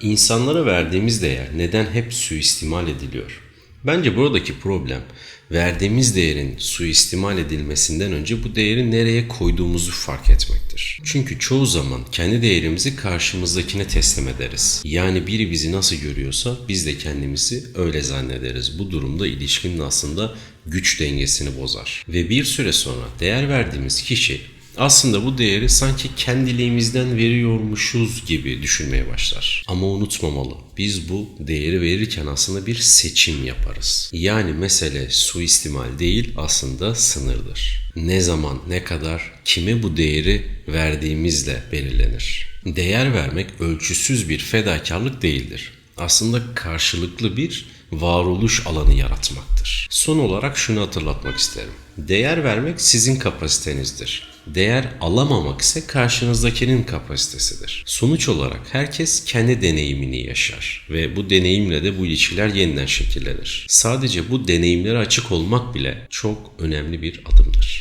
İnsanlara verdiğimiz değer neden hep suistimal ediliyor? Bence buradaki problem verdiğimiz değerin suistimal edilmesinden önce bu değeri nereye koyduğumuzu fark etmektir. Çünkü çoğu zaman kendi değerimizi karşımızdakine teslim ederiz. Yani biri bizi nasıl görüyorsa biz de kendimizi öyle zannederiz. Bu durumda ilişkinin aslında güç dengesini bozar. Ve bir süre sonra değer verdiğimiz kişi aslında bu değeri sanki kendiliğimizden veriyormuşuz gibi düşünmeye başlar. Ama unutmamalı. Biz bu değeri verirken aslında bir seçim yaparız. Yani mesele suistimal değil aslında sınırdır. Ne zaman, ne kadar, kime bu değeri verdiğimizle belirlenir. Değer vermek ölçüsüz bir fedakarlık değildir. Aslında karşılıklı bir varoluş alanı yaratmaktır. Son olarak şunu hatırlatmak isterim. Değer vermek sizin kapasitenizdir. Değer alamamak ise karşınızdakinin kapasitesidir. Sonuç olarak herkes kendi deneyimini yaşar ve bu deneyimle de bu ilişkiler yeniden şekillenir. Sadece bu deneyimlere açık olmak bile çok önemli bir adımdır.